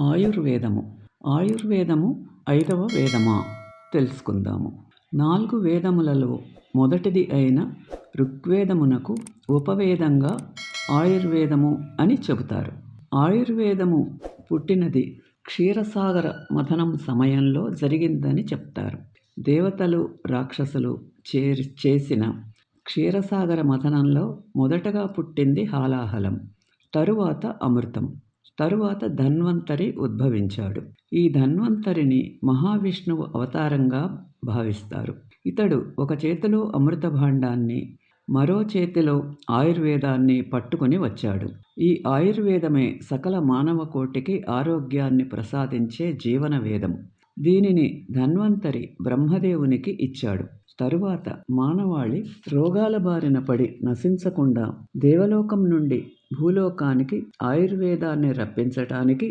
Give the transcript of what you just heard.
ఆయుర్వేదము. ఆయుర్వేదము ఐదవ వేదమా? తెలుసుకుందాము. నాలుగు వేదములలో మొదటిది అయిన ఋగ్వేదమునకు ఉపవేదంగా ఆయుర్వేదము అని చెబుతారు. ఆయుర్వేదము పుట్టినది క్షీరసాగర మథనం సమయంలో జరిగిందని చెప్తారు. దేవతలు రాక్షసులు చేరి చేసిన క్షీరసాగర మథనంలో మొదటగా పుట్టింది హాలాహలం తరువాత అమృతం. తరువాత ధన్వంతరి ఉద్భవించాడు. ఈ ధన్వంతరిని మహావిష్ణువు అవతారంగా భావిస్తారు. ఇతడు ఒక చేతిలో అమృత భాండాన్ని మరో చేతిలో ఆయుర్వేదాన్ని పట్టుకొని వచ్చాడు. ఈ ఆయుర్వేదమే సకల మానవ కోటికి ఆరోగ్యాన్ని ప్రసాదించే జీవన వేదం. దీనిని ధన్వంతరి బ్రహ్మదేవునికి ఇచ్చాడు. తరువాత మానవాళి రోగాల బారిన పడి నశించకుండా దేవలోకం నుండి భూలోకానికి ఆయుర్వేదాన్ని రప్పించటానికి